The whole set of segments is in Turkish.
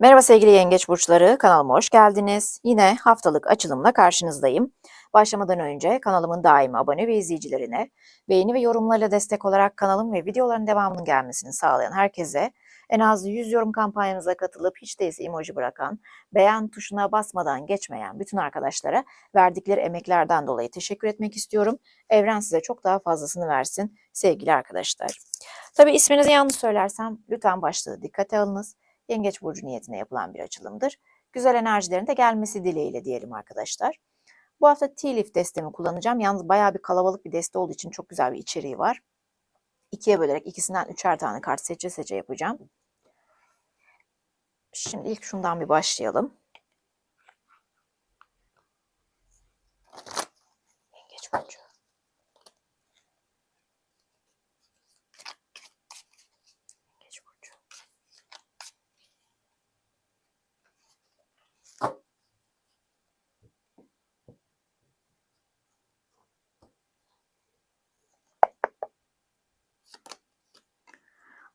Merhaba sevgili yengeç burçları, kanalıma hoş geldiniz. Yine haftalık açılımla karşınızdayım. Başlamadan önce kanalımın daimi abone ve izleyicilerine, beğeni ve yorumlarla destek olarak kanalım ve videoların devamının gelmesini sağlayan herkese, en az 100 yorum kampanyamıza katılıp hiç değilse emoji bırakan, beğen tuşuna basmadan geçmeyen bütün arkadaşlara verdikleri emeklerden dolayı teşekkür etmek istiyorum. Evren size çok daha fazlasını versin sevgili arkadaşlar. Tabii isminizi yanlış söylersem lütfen başlığı dikkate alınız. Yengeç burcu niyetine yapılan bir açılımdır. Güzel enerjilerin de gelmesi dileğiyle diyelim arkadaşlar. Bu hafta T-Leaf destemi kullanacağım. Yalnız bayağı bir kalabalık bir deste olduğu için çok güzel bir içeriği var. İkiye bölerek ikisinden üçer tane kart seçe seçe yapacağım. Şimdi ilk şundan bir başlayalım. Yengeç burcu.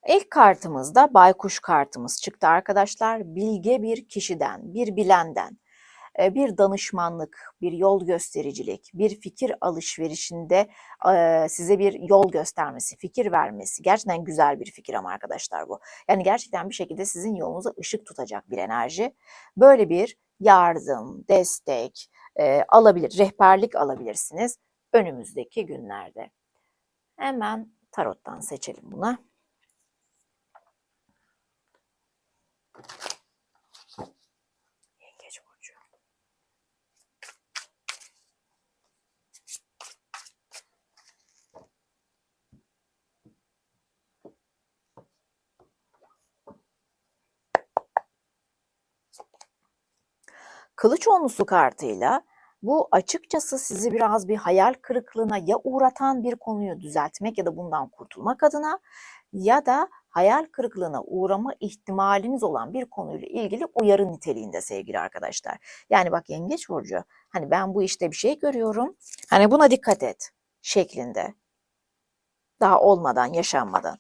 İlk kartımızda baykuş kartımız çıktı arkadaşlar. Bilge bir kişiden, bir bilenden, e, bir danışmanlık, bir yol göstericilik, bir fikir alışverişinde e, size bir yol göstermesi, fikir vermesi. Gerçekten güzel bir fikir ama arkadaşlar bu. Yani gerçekten bir şekilde sizin yolunuza ışık tutacak bir enerji. Böyle bir yardım, destek e, alabilir, rehberlik alabilirsiniz önümüzdeki günlerde. Hemen tarottan seçelim buna. Yengeç. Kılıç onlusu kartıyla bu açıkçası sizi biraz bir hayal kırıklığına ya uğratan bir konuyu düzeltmek ya da bundan kurtulmak adına ya da hayal kırıklığına uğrama ihtimaliniz olan bir konuyla ilgili uyarı niteliğinde sevgili arkadaşlar. Yani bak yengeç burcu hani ben bu işte bir şey görüyorum hani buna dikkat et şeklinde daha olmadan yaşanmadan.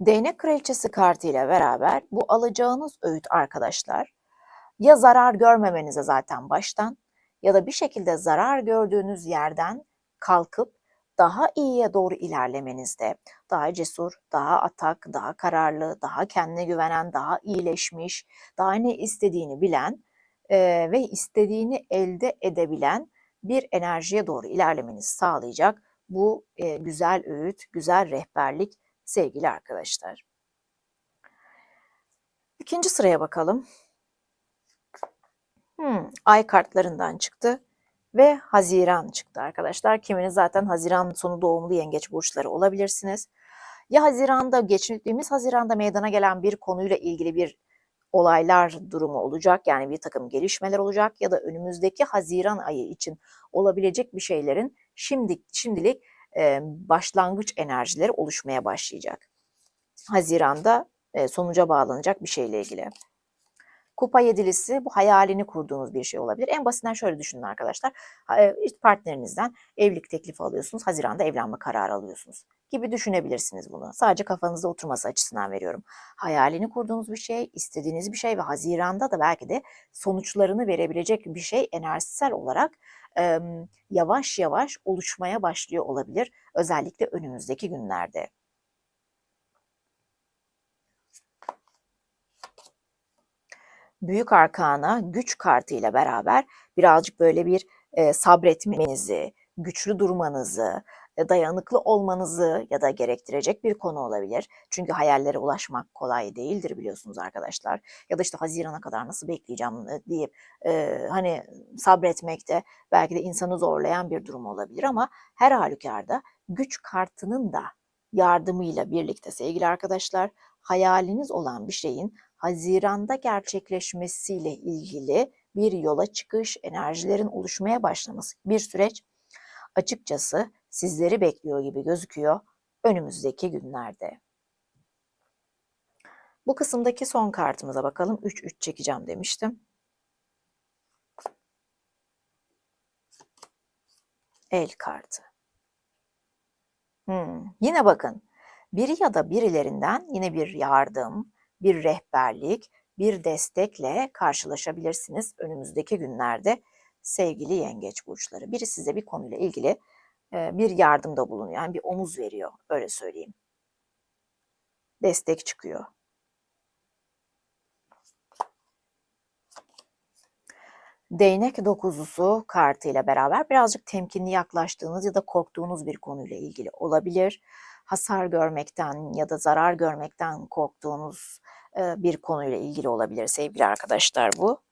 Değnek kraliçesi kartıyla beraber bu alacağınız öğüt arkadaşlar ya zarar görmemenize zaten baştan ya da bir şekilde zarar gördüğünüz yerden kalkıp daha iyiye doğru ilerlemenizde, daha cesur, daha atak, daha kararlı, daha kendine güvenen, daha iyileşmiş, daha ne istediğini bilen e, ve istediğini elde edebilen bir enerjiye doğru ilerlemenizi sağlayacak bu e, güzel öğüt, güzel rehberlik sevgili arkadaşlar. İkinci sıraya bakalım. Hmm, ay kartlarından çıktı ve Haziran çıktı arkadaşlar. Kiminiz zaten Haziran sonu doğumlu yengeç burçları olabilirsiniz. Ya Haziran'da geçtiğimiz Haziran'da meydana gelen bir konuyla ilgili bir olaylar durumu olacak. Yani bir takım gelişmeler olacak ya da önümüzdeki Haziran ayı için olabilecek bir şeylerin şimdi şimdilik e, başlangıç enerjileri oluşmaya başlayacak. Haziran'da e, sonuca bağlanacak bir şeyle ilgili. Kupa yedilisi bu hayalini kurduğunuz bir şey olabilir. En basitinden şöyle düşünün arkadaşlar. Partnerinizden evlilik teklifi alıyorsunuz. Haziranda evlenme kararı alıyorsunuz gibi düşünebilirsiniz bunu. Sadece kafanızda oturması açısından veriyorum. Hayalini kurduğunuz bir şey, istediğiniz bir şey ve Haziran'da da belki de sonuçlarını verebilecek bir şey enerjisel olarak e, yavaş yavaş oluşmaya başlıyor olabilir. Özellikle önümüzdeki günlerde. Büyük arkana güç kartı ile beraber birazcık böyle bir e, sabretmenizi, güçlü durmanızı, e, dayanıklı olmanızı ya da gerektirecek bir konu olabilir. Çünkü hayallere ulaşmak kolay değildir biliyorsunuz arkadaşlar. Ya da işte Haziran'a kadar nasıl bekleyeceğim deyip e, hani sabretmekte belki de insanı zorlayan bir durum olabilir ama her halükarda güç kartının da yardımıyla birlikte sevgili arkadaşlar hayaliniz olan bir şeyin Haziran'da gerçekleşmesiyle ilgili bir yola çıkış, enerjilerin oluşmaya başlaması bir süreç açıkçası sizleri bekliyor gibi gözüküyor önümüzdeki günlerde. Bu kısımdaki son kartımıza bakalım. 3-3 çekeceğim demiştim. El kartı. Hmm, yine bakın biri ya da birilerinden yine bir yardım, bir rehberlik, bir destekle karşılaşabilirsiniz önümüzdeki günlerde sevgili yengeç burçları. Biri size bir konuyla ilgili e, bir yardımda bulunuyor. Yani bir omuz veriyor öyle söyleyeyim. Destek çıkıyor. Değnek dokuzusu kartıyla beraber birazcık temkinli yaklaştığınız ya da korktuğunuz bir konuyla ilgili olabilir. Hasar görmekten ya da zarar görmekten korktuğunuz bir konuyla ilgili olabilir sevgili arkadaşlar bu.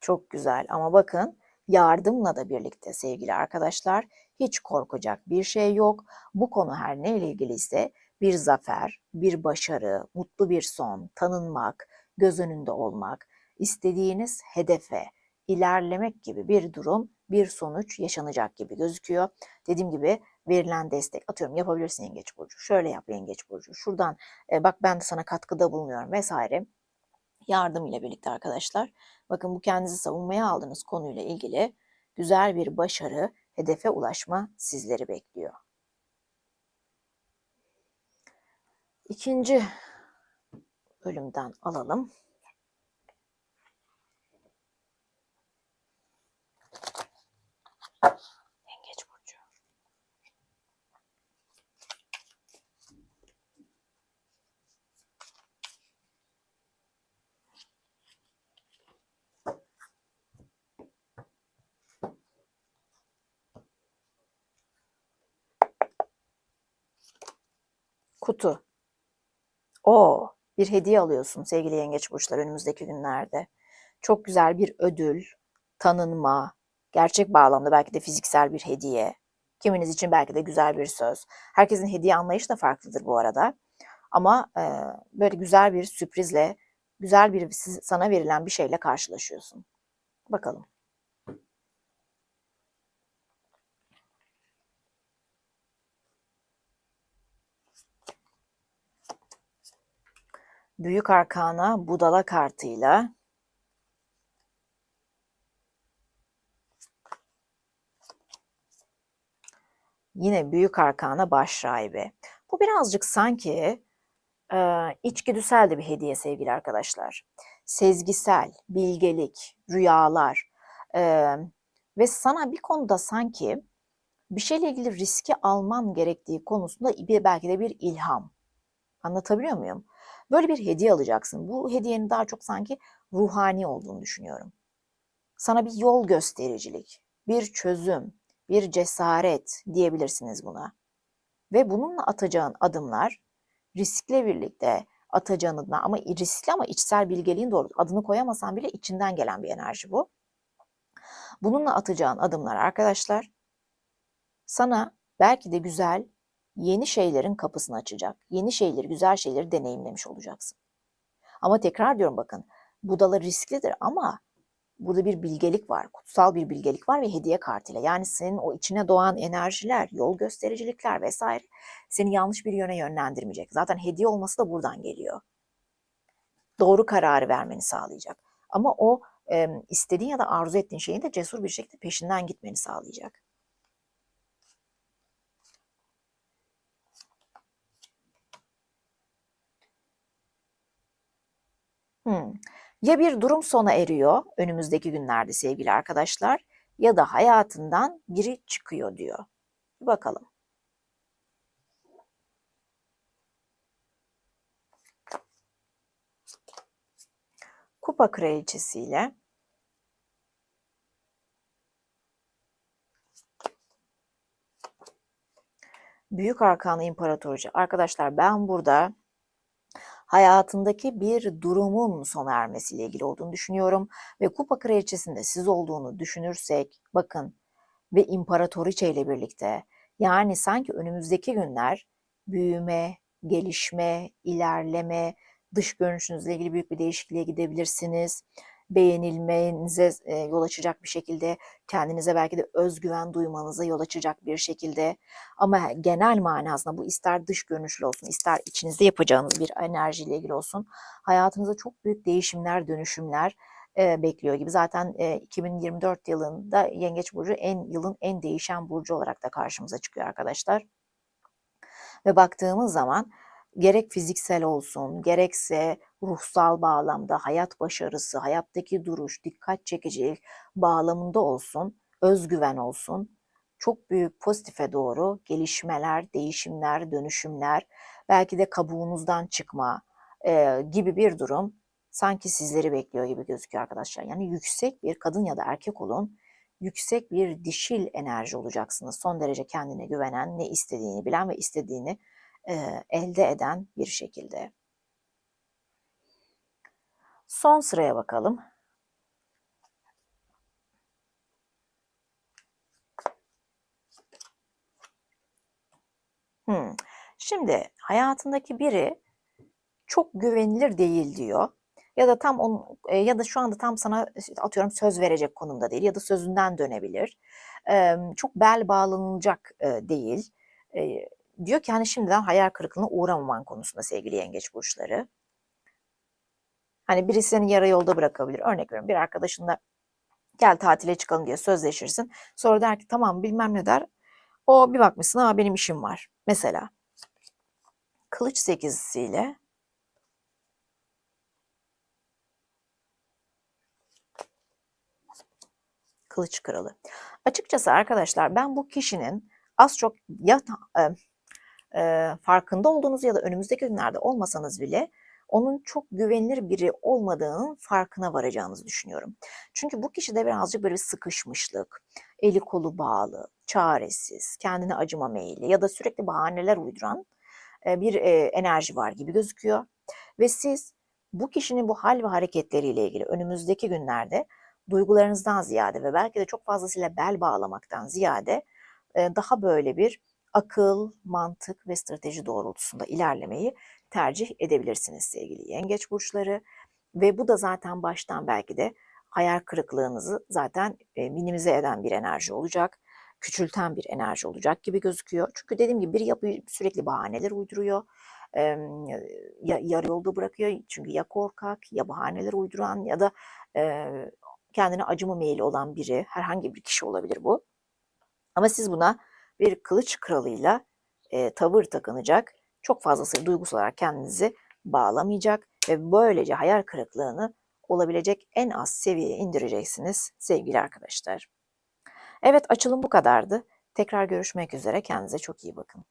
Çok güzel ama bakın yardımla da birlikte sevgili arkadaşlar hiç korkacak bir şey yok. Bu konu her neyle ilgiliyse bir zafer, bir başarı, mutlu bir son, tanınmak, göz önünde olmak, istediğiniz hedefe ilerlemek gibi bir durum, bir sonuç yaşanacak gibi gözüküyor. Dediğim gibi verilen destek atıyorum yapabilirsin yengeç burcu. Şöyle yap yengeç burcu. Şuradan e, bak ben de sana katkıda bulunuyorum vesaire. Yardım ile birlikte arkadaşlar. Bakın bu kendinizi savunmaya aldığınız konuyla ilgili güzel bir başarı, hedefe ulaşma sizleri bekliyor. İkinci bölümden alalım. Kutu. O bir hediye alıyorsun sevgili yengeç burçlar önümüzdeki günlerde. Çok güzel bir ödül, tanınma, gerçek bağlamda belki de fiziksel bir hediye. Kiminiz için belki de güzel bir söz. Herkesin hediye anlayışı da farklıdır bu arada. Ama e, böyle güzel bir sürprizle, güzel bir sana verilen bir şeyle karşılaşıyorsun. Bakalım. Büyük Arkana Budala kartıyla yine Büyük Arkana Baş. Bu birazcık sanki e, içgüdüsel de bir hediye sevgili arkadaşlar. Sezgisel, bilgelik, rüyalar e, ve sana bir konuda sanki bir şeyle ilgili riski alman gerektiği konusunda bir, belki de bir ilham. Anlatabiliyor muyum? Böyle bir hediye alacaksın. Bu hediyenin daha çok sanki ruhani olduğunu düşünüyorum. Sana bir yol göstericilik, bir çözüm, bir cesaret diyebilirsiniz buna. Ve bununla atacağın adımlar riskle birlikte atacağın adımlar ama riskli ama içsel bilgeliğin doğru adını koyamasan bile içinden gelen bir enerji bu. Bununla atacağın adımlar arkadaşlar sana belki de güzel yeni şeylerin kapısını açacak. Yeni şeyleri, güzel şeyleri deneyimlemiş olacaksın. Ama tekrar diyorum bakın, budalı risklidir ama burada bir bilgelik var, kutsal bir bilgelik var ve hediye kartıyla. Yani senin o içine doğan enerjiler, yol göstericilikler vesaire seni yanlış bir yöne yönlendirmeyecek. Zaten hediye olması da buradan geliyor. Doğru kararı vermeni sağlayacak. Ama o e, istediğin ya da arzu ettiğin şeyin de cesur bir şekilde peşinden gitmeni sağlayacak. Hmm. Ya bir durum sona eriyor önümüzdeki günlerde sevgili arkadaşlar ya da hayatından biri çıkıyor diyor. bakalım. Kupa kraliçesiyle Büyük Arkanı İmparatorcu. Arkadaşlar ben burada hayatındaki bir durumun sona ermesiyle ilgili olduğunu düşünüyorum. Ve Kupa Kraliçesi'nde siz olduğunu düşünürsek bakın ve İmparatoriçe ile birlikte yani sanki önümüzdeki günler büyüme, gelişme, ilerleme, dış görünüşünüzle ilgili büyük bir değişikliğe gidebilirsiniz beğenilmenize e, yol açacak bir şekilde, kendinize belki de özgüven duymanıza yol açacak bir şekilde ama genel manasında bu ister dış görünüşlü olsun, ister içinizde yapacağınız bir enerjiyle ilgili olsun, hayatınızda çok büyük değişimler, dönüşümler e, bekliyor gibi. Zaten e, 2024 yılında Yengeç Burcu en yılın en değişen burcu olarak da karşımıza çıkıyor arkadaşlar. Ve baktığımız zaman gerek fiziksel olsun, gerekse ruhsal bağlamda hayat başarısı, hayattaki duruş, dikkat çekicilik bağlamında olsun, özgüven olsun, çok büyük pozitife doğru gelişmeler, değişimler, dönüşümler, belki de kabuğunuzdan çıkma e, gibi bir durum sanki sizleri bekliyor gibi gözüküyor arkadaşlar. Yani yüksek bir kadın ya da erkek olun, yüksek bir dişil enerji olacaksınız. Son derece kendine güvenen, ne istediğini bilen ve istediğini e, elde eden bir şekilde. Son sıraya bakalım. Hmm. Şimdi hayatındaki biri çok güvenilir değil diyor. Ya da tam on, e, ya da şu anda tam sana atıyorum söz verecek konumda değil ya da sözünden dönebilir. E, çok bel bağlanılacak e, değil. E, diyor ki hani şimdiden hayal kırıklığına uğramaman konusunda sevgili yengeç burçları. Hani birisi seni yarı yolda bırakabilir. Örnek veriyorum bir arkadaşınla gel tatile çıkalım diye sözleşirsin. Sonra der ki tamam bilmem ne der. O bir bakmışsın ha benim işim var. Mesela kılıç sekizisiyle kılıç kralı. Açıkçası arkadaşlar ben bu kişinin az çok ya e, e, farkında olduğunuz ya da önümüzdeki günlerde olmasanız bile onun çok güvenilir biri olmadığının farkına varacağınızı düşünüyorum. Çünkü bu kişide birazcık böyle sıkışmışlık, eli kolu bağlı, çaresiz, kendine acıma meyilli ya da sürekli bahaneler uyduran bir enerji var gibi gözüküyor. Ve siz bu kişinin bu hal ve hareketleriyle ilgili önümüzdeki günlerde duygularınızdan ziyade ve belki de çok fazlasıyla bel bağlamaktan ziyade daha böyle bir akıl, mantık ve strateji doğrultusunda ilerlemeyi tercih edebilirsiniz sevgili yengeç burçları. Ve bu da zaten baştan belki de hayal kırıklığınızı zaten minimize eden bir enerji olacak. Küçülten bir enerji olacak gibi gözüküyor. Çünkü dediğim gibi bir yapı sürekli bahaneler uyduruyor. Ya, yarı yolda bırakıyor. Çünkü ya korkak ya bahaneler uyduran ya da kendine acıma meyili olan biri, herhangi bir kişi olabilir bu. Ama siz buna bir kılıç kralıyla e, tavır takınacak, çok fazlası duygusal olarak kendinizi bağlamayacak ve böylece hayal kırıklığını olabilecek en az seviyeye indireceksiniz sevgili arkadaşlar. Evet açılım bu kadardı. Tekrar görüşmek üzere. Kendinize çok iyi bakın.